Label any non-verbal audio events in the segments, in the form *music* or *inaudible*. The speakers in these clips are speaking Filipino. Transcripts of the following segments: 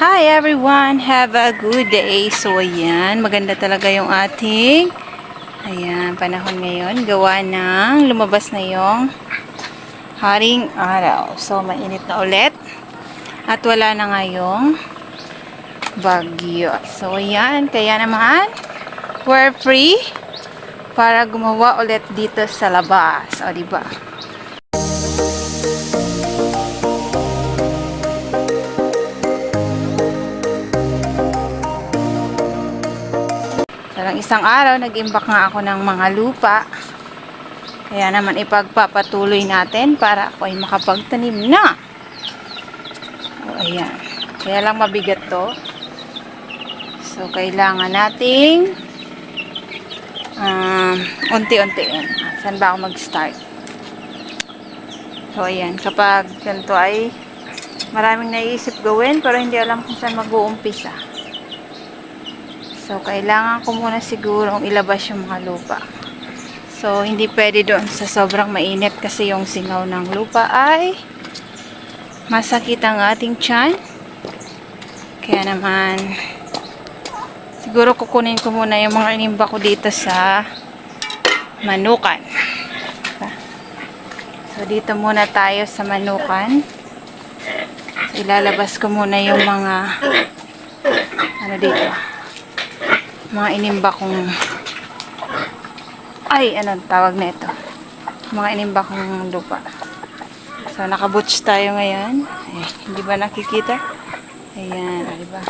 Hi everyone! Have a good day! So ayan, maganda talaga yung ating ayan, panahon ngayon. Gawa ng lumabas na yung haring araw. So mainit na ulit. At wala na nga yung bagyo. So ayan, kaya naman we're free para gumawa ulit dito sa labas. O diba? Isang araw, nag-imbak nga ako ng mga lupa. Kaya naman ipagpapatuloy natin para ako ay makapagtanim na. O, ayan. Kaya lang mabigat to. So, kailangan nating um, unti-untiin. Saan ba ako mag-start? So, ayan. Kapag ganito ay maraming naiisip gawin pero hindi alam kung saan mag-uumpisa. So, kailangan ko muna sigurong ilabas yung mga lupa. So, hindi pwede doon sa sobrang mainit kasi yung singaw ng lupa ay masakit ang ating tiyan. Kaya naman, siguro kukunin ko muna yung mga inimba ko dito sa manukan. So, dito muna tayo sa manukan. So, ilalabas ko muna yung mga ano dito mga inimba kong ay anong tawag na ito? Mga inimba kong lupa. So nakaboots tayo ngayon. Ay, hindi ba nakikita? Ayan o diba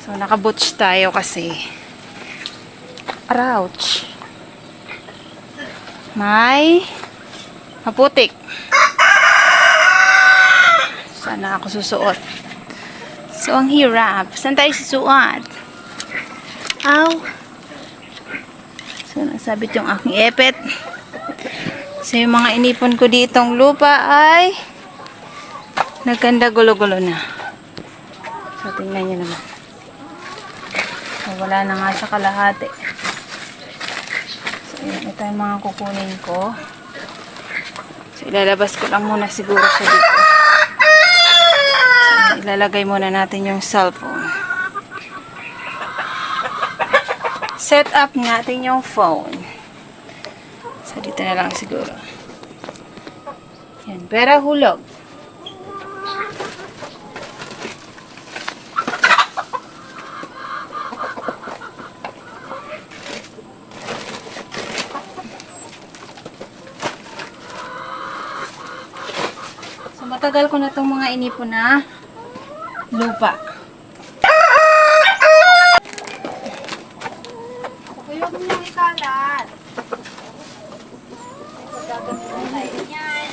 so nakaboots tayo kasi ouch may maputik. Sana ako susuot. So ang hirap. Saan tayo susuot Ow! So, nasabit yung aking epet. So, yung mga inipon ko ditong lupa ay nagkanda gulo-gulo na. So, tingnan nyo naman. So, wala na nga sa kalahati. So, yan. Ito yung mga kukunin ko. So, ilalabas ko lang muna siguro siya dito. So, ilalagay muna natin yung cellphone. Set up natin yung phone. So, dito na lang siguro. Yan. Pera hulog. So, matagal ko na itong mga inipon na lupa. Huwag mo nang ikalat. Gagamitin tayo niyan.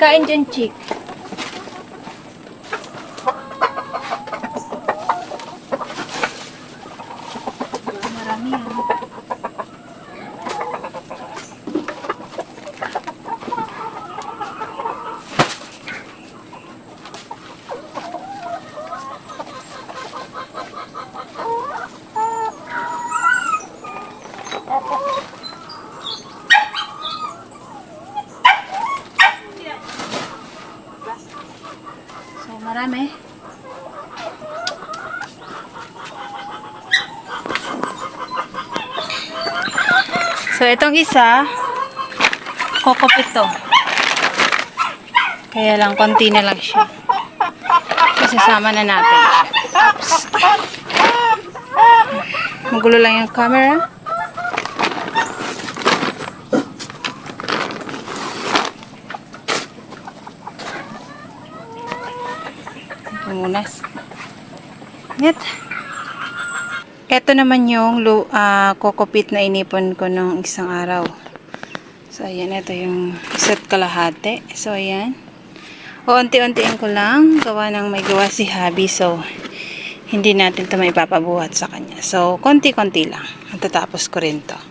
Pagkain dyan, chick. Marami yan. So, marami. So, itong isa, kokopit to. Kaya lang, konti na lang siya. Isasama na natin siya. Magulo lang yung camera. Tumunas. Net. Ito naman yung ah, kokopit na inipon ko nung isang araw. So, ayan. Ito yung isa't kalahati. So, ayan. O, unti-untiin ko lang. Gawa ng may gawa si Habi. So, hindi natin ito maipapabuhat sa kanya. So, konti-konti lang. Matatapos ko rin to.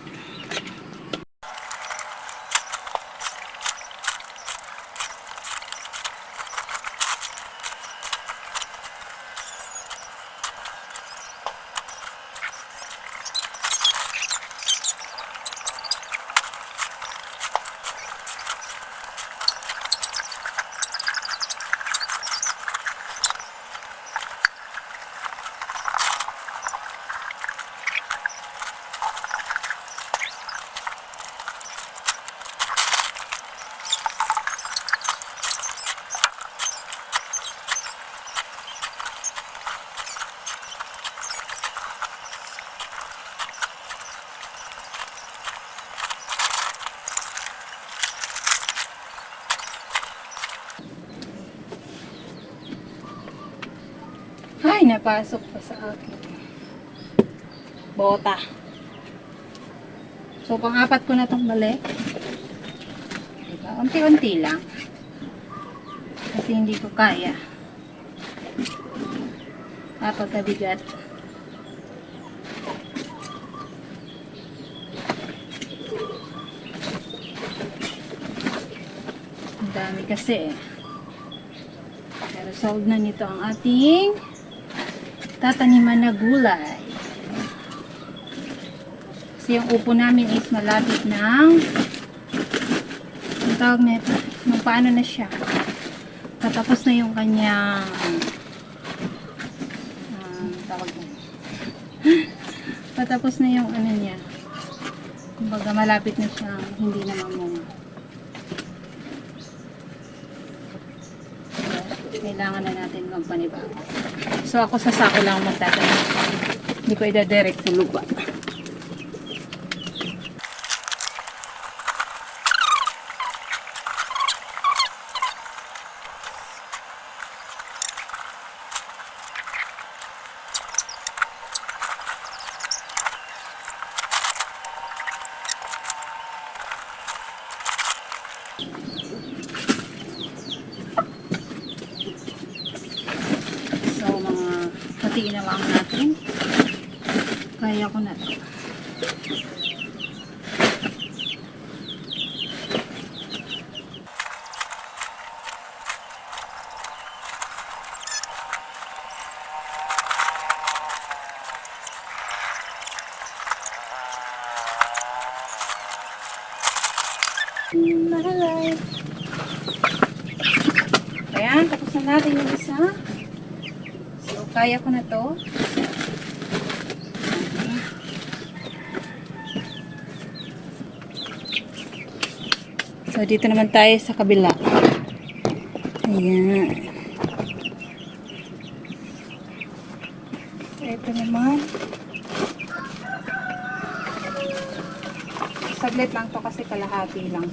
Pinapasok pa sa akin. Bota. So, pang-apat ko na itong balik. Diba? Unti-unti lang. Kasi hindi ko kaya. Napagkabigat. Ang dami kasi eh. Pero solve na nito ang ating tataniman na gulay. Kasi yung upo namin is malapit ng ang tawag na ito, nung paano na siya. Tatapos na yung kanyang um, tawag na. *laughs* Patapos na yung ano niya. Kumbaga malapit na siyang hindi na mamunga. Kailangan na natin magpanibago. So ako sa sako lang magtatanim. Hindi ko ida-direct sa lupa. So, mga pati inawang natin. Kaya ko na to. Mahalay. Ayan, tapos na natin yung isa. So, kaya ko na to. So, dito naman tayo sa kabila. Ayan. Ito naman. Saglit lang to kasi kalahati lang.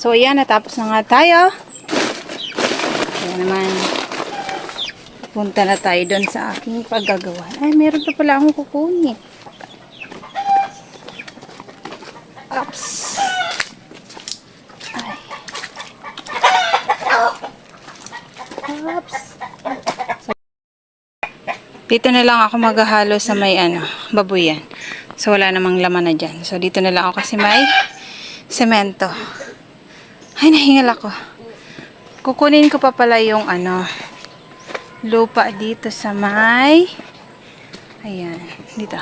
So, ayan, natapos na nga tayo. Ayan naman. Punta na tayo doon sa aking paggagawa. Ay, meron pa pala akong kukunin. Oops. Ay. Oops. Dito na lang ako maghahalo sa may ano, babuyan. So, wala namang laman na dyan. So, dito na lang ako kasi may semento. Ay, nahingal ako. Kukunin ko pa pala yung ano, lupa dito sa may, ayan, dito.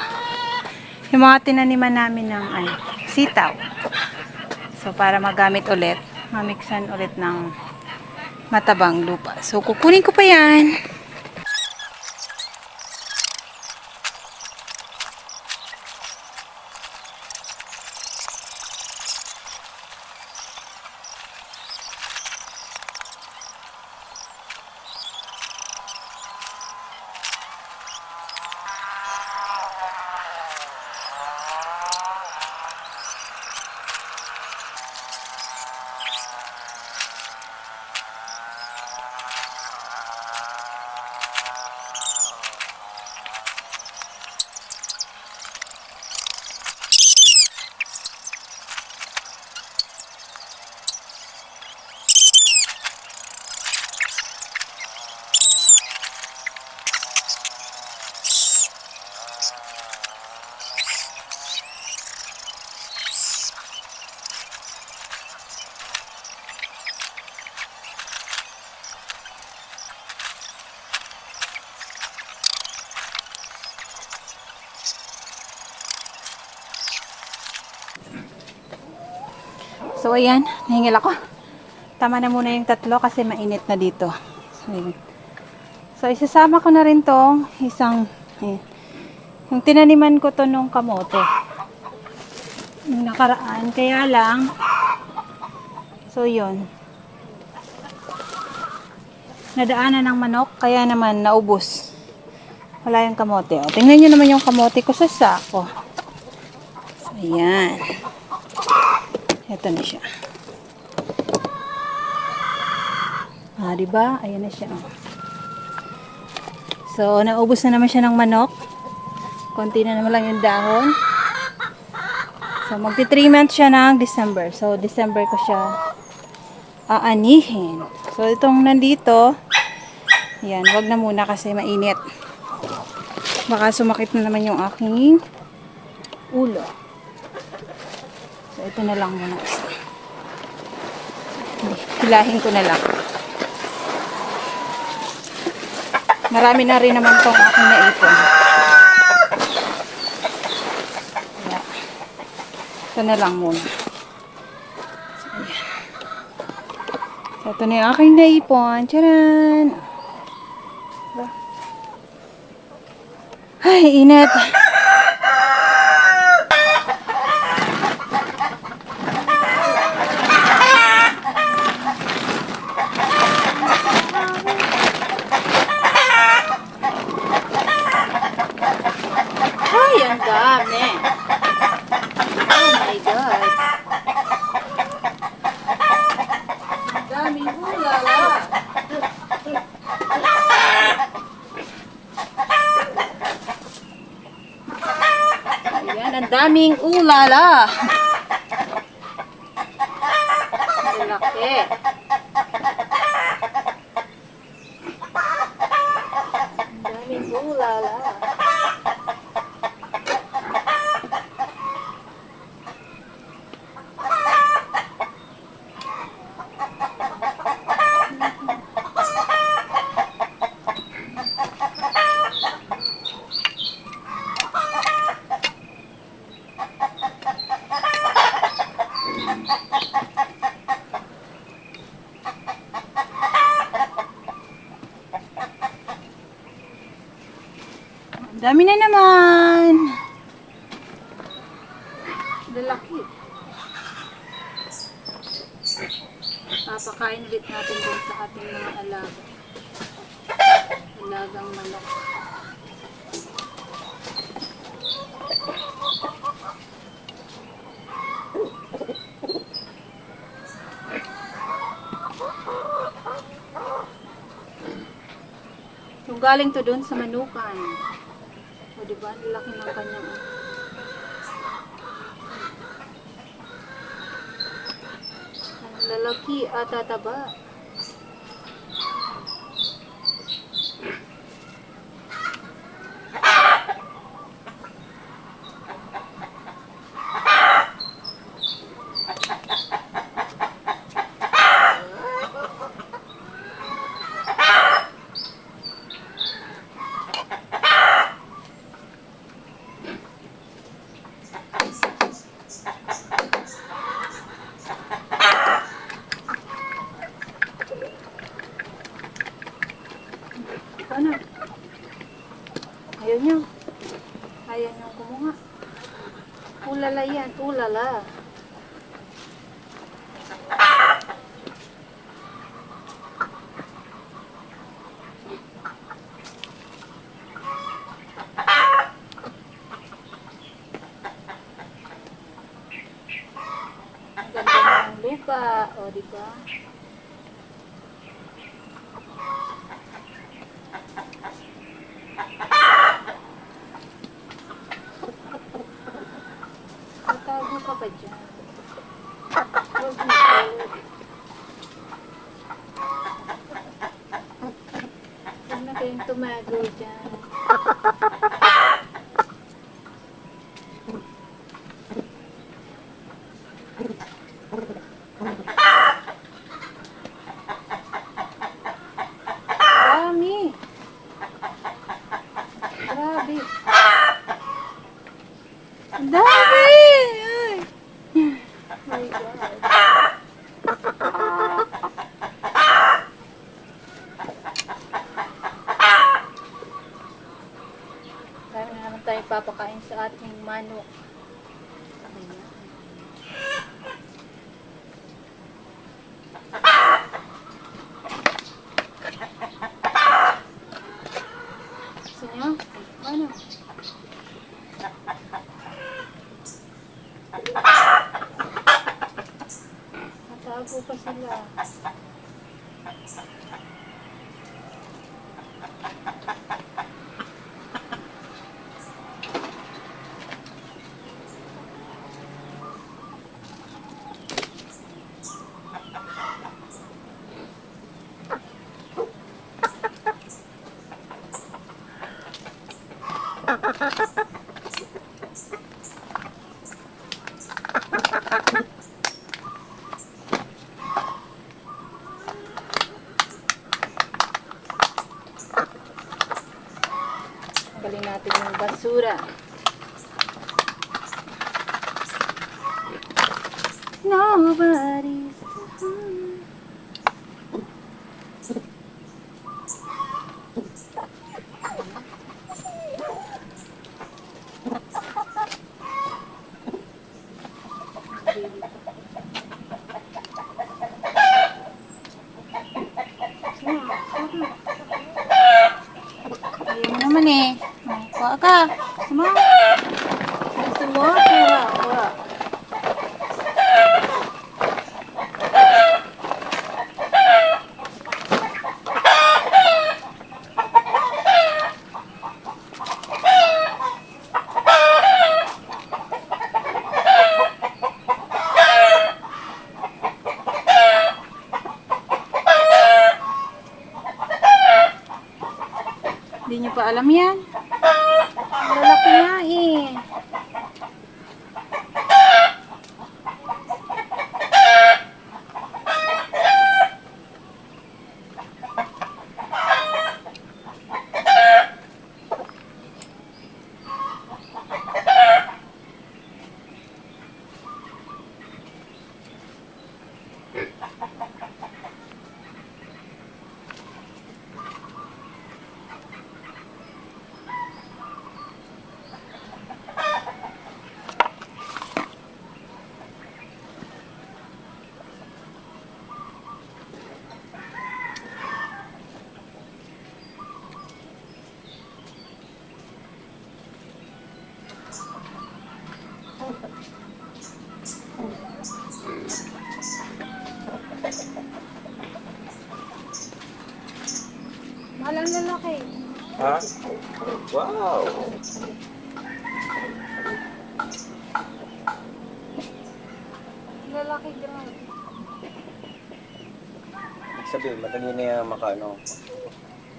Yung mga tinaniman namin ng ano, sitaw. So, para magamit ulit, mamiksan ulit ng matabang lupa. So, kukunin ko pa yan. So, ayan. Nahingil ako. Tama na muna yung tatlo kasi mainit na dito. So, ayan. So, isasama ko na rin tong isang, eh, yung tinaniman ko to nung kamote. Yung nakaraan. Kaya lang, so, yun. Nadaanan ng manok, kaya naman naubos. Wala yung kamote. O, tingnan nyo naman yung kamote ko sa sako. So, ayan. Ito na siya. Ah, di ba? Ayan na siya. oh. So, naubos na naman siya ng manok. Konti na naman lang yung dahon. So, magti 3 months siya ng December. So, December ko siya aanihin. So, itong nandito, yan, wag na muna kasi mainit. Baka sumakit na naman yung aking ulo. Ito na lang muna Hilahin ko na lang. Marami na rin naman tong aking naipon. Kaya, ito na lang muna. So, ito na yung aking naipon. Charan! Diba? Ay, init. Ay, ang dami. Oh my God. Ang dami hulala. Daming ulala. Laki. Ang daming ulala. Ang dami na naman. Lalaki. Papakain ulit natin dun sa ating mga alaga. Alagang manok. Yung galing to doon sa manukan. O, di ba? Ang laki ng kanyang... Ang lalaki at tataba. Ano? Ayaw niyo. Ayaw niyo kumuha. Ulala yan, ulala. Ang ganda ng lupa, o di ba? Tatago ka ba dyan? Huwag mo Huwag na kayong tumago dyan. Dami. Grabe. Ang Dami! Ay. My God. ipapakain sa ating manok. Ayan. Gusto niyo? Ano? Natago pa sila. Galing natin yung basura. Nobody's home. Ayaw mo naman eh. Oh, kuha ka. Sama. Gusto mo? Kuha. Kuha. Hindi niyo pa alam yan. Lalaki nga eh. Malang lalaki. Ha? Wow! Lalaki dyan. Ibig sabihin, madali na yan maka, ano,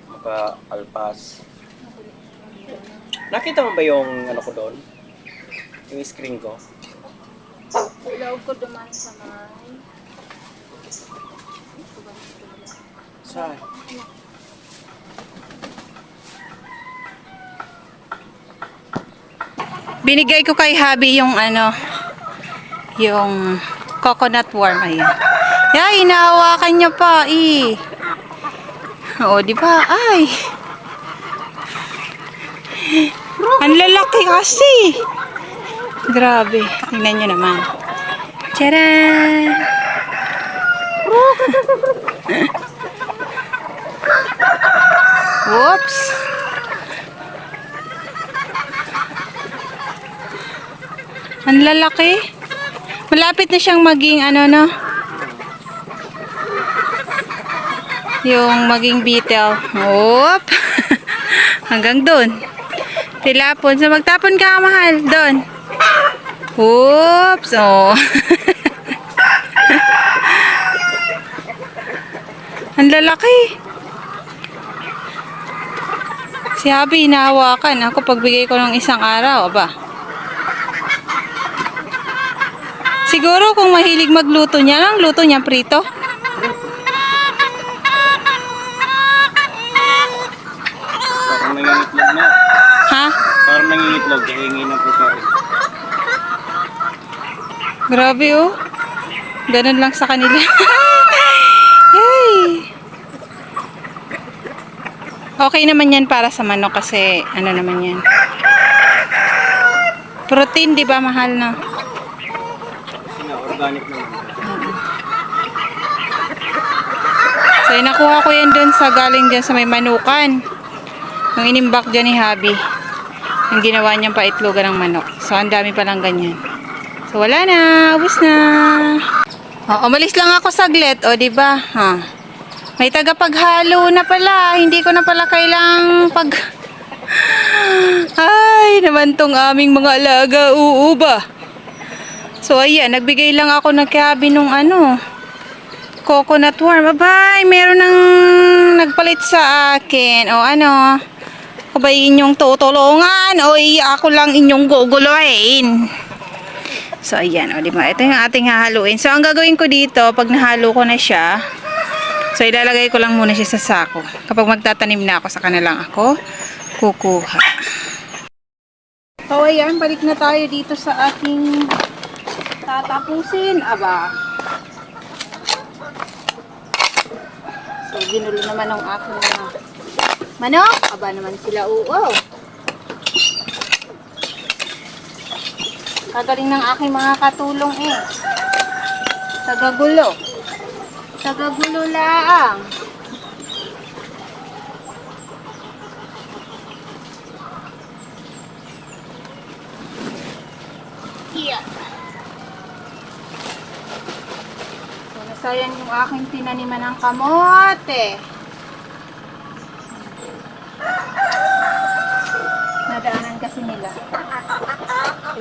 maka-alpas. Nakita mo ba yung ano ko doon? Yung screen ko? Ilawag ko duman sa may... Saan? Binigay ko kay Habi yung ano, yung coconut worm. Ayan. Ya, inahawakan niya pa, eh. Oo, di ba? Ay. Ang lalaki kasi. Grabe. Tingnan niyo naman. Tcharan! Lalaki. Malapit na siyang maging ano no. Yung maging beetle. Oop. *laughs* Hanggang doon. Tilapon. So magtapon ka mahal. Doon. Oops. Oh. *laughs* Ang lalaki. Si Habi hinahawakan. Ako pagbigay ko ng isang araw. Aba. Siguro kung mahilig magluto niya lang, luto niya prito. Parang nangingitlog na. Ha? Parang nangingitlog, hihingi ng pagkain. Grabe oh. Ganun lang sa kanila. *laughs* Yay! Okay naman yan para sa manok kasi ano naman yan. Protein, di ba, mahal na? Organic naman. So, nakuha ko yan dun sa galing dyan sa may manukan. Yung inimbak dyan ni Habi. Yung ginawa niyang paitlogan ng manok. So, ang dami palang ganyan. So, wala na. Ubus na. O, umalis lang ako saglit. O, di ba? Ha. May tagapaghalo na pala. Hindi ko na pala kailang pag... *gasps* Ay, naman tong aming mga alaga. Oo ba? So, ayan. Nagbigay lang ako ng kabi nung ano coconut worm. Abay, meron nang nagpalit sa akin. O ano, ako inyong tutulungan? O ako lang inyong guguluhin? So, ayan. O, di ba? Ito yung ating hahaluin. So, ang gagawin ko dito, pag nahalo ko na siya, so, ilalagay ko lang muna siya sa sako. Kapag magtatanim na ako, sa kanilang ako kukuha. So, ayan. Balik na tayo dito sa aking tatapusin. Aba, So, ginulo naman ng aking mga manok. Aba naman sila, oo. Kagaling ng aking mga katulong eh. Tagagulo. Tagagulo lang. Yeah. Nasayang yung aking tinaniman ng kamote. Nadaanan kasi nila.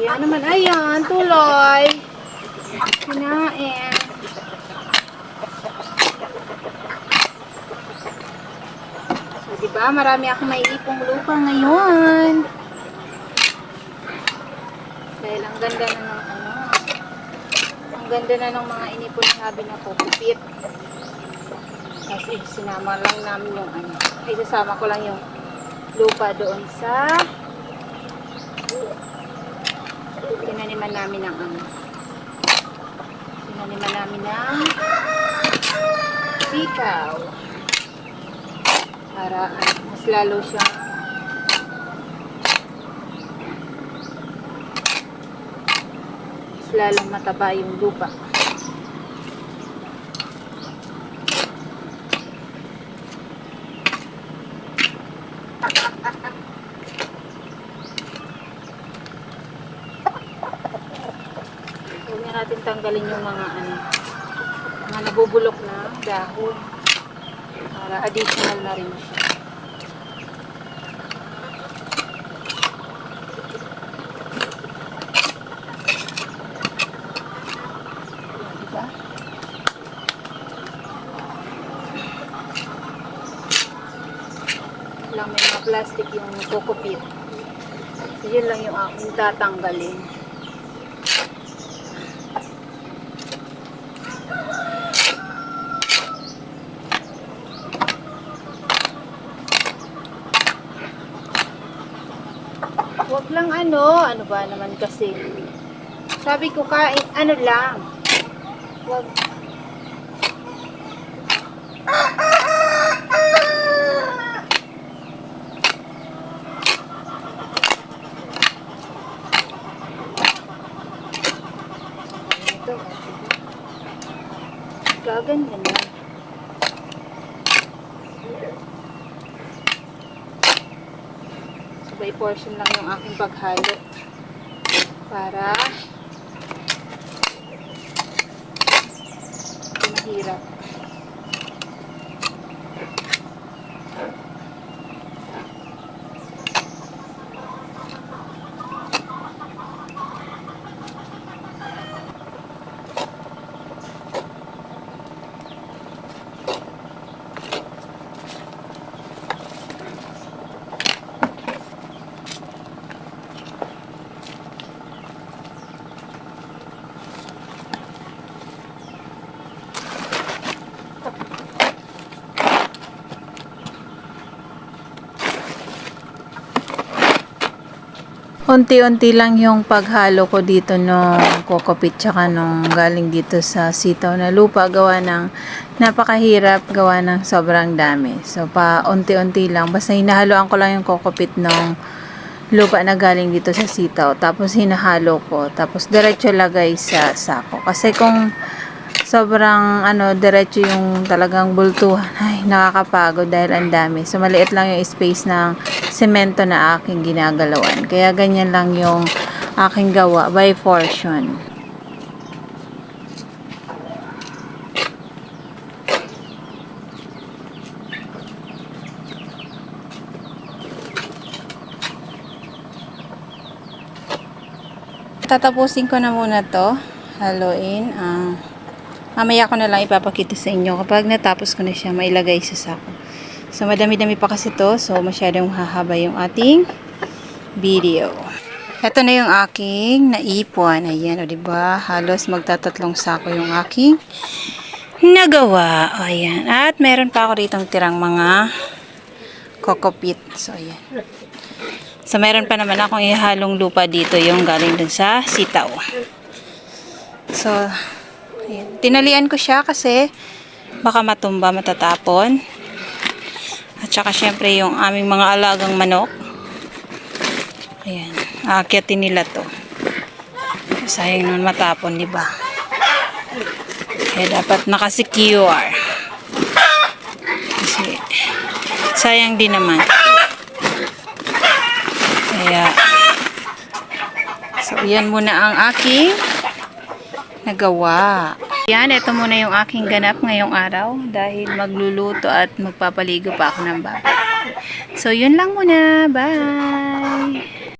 Ayan naman, ayan, tuloy. Kinain. So, di ba, marami akong maiipong lupa ngayon. Dahil ang ganda ng ganda na ng mga inipon sabi na po, kupit. Kasi sinama lang namin yung ano. Ay, sasama ko lang yung lupa doon sa tinaniman namin ng ano. Tinaniman namin ng sikaw. Para ano, mas lalo siyang mas lalong mataba yung lupa. Huwag na natin tanggalin yung mga ano, mga nabubulok na dahon para additional na rin siya. Diba? lang may mga plastic yung kukupit. Yun lang yung aking tatanggalin. Huwag lang ano, ano ba naman kasi. Sabi ko kain, ano lang. Huwag. Ito. Gaganyan lang. So, by portion lang yung aking paghalo. Para hindi mahirap. Unti-unti lang yung paghalo ko dito nung kokopit tsaka nung galing dito sa sitaw na lupa gawa ng napakahirap gawa ng sobrang dami. So pa unti-unti lang basta hinahaloan ko lang yung kokopit nung lupa na galing dito sa sitaw. Tapos hinahalo ko. Tapos diretso lagay sa sako. Kasi kung sobrang ano, diretso yung talagang bultuhan. Ay, nakakapagod dahil ang dami. So, maliit lang yung space ng semento na aking ginagalawan. Kaya ganyan lang yung aking gawa by portion. Tatapusin ko na muna to. Haluin. Ah, mamaya ko na lang ipapakita sa inyo kapag natapos ko na siya mailagay sa sako. So, madami-dami pa kasi to. So, masyadong hahaba yung ating video. Ito na yung aking naipon. Ayan, o diba? Halos magtatatlong sako yung aking nagawa. O, ayan. At meron pa ako ritong tirang mga kokopit. So, ayan. So, meron pa naman akong ihalong lupa dito yung galing dun sa sitaw. So, ayan. tinalian ko siya kasi baka matumba, matatapon. At saka syempre yung aming mga alagang manok. Ayan. Aakyatin nila to. Sayang naman matapon, di ba? Kaya dapat nakasecure. Kasi sayang din naman. Kaya, so yan muna ang aking nagawa. Yan, ito muna yung aking ganap ngayong araw dahil magluluto at magpapaligo pa ako ng bata. So, yun lang muna. Bye!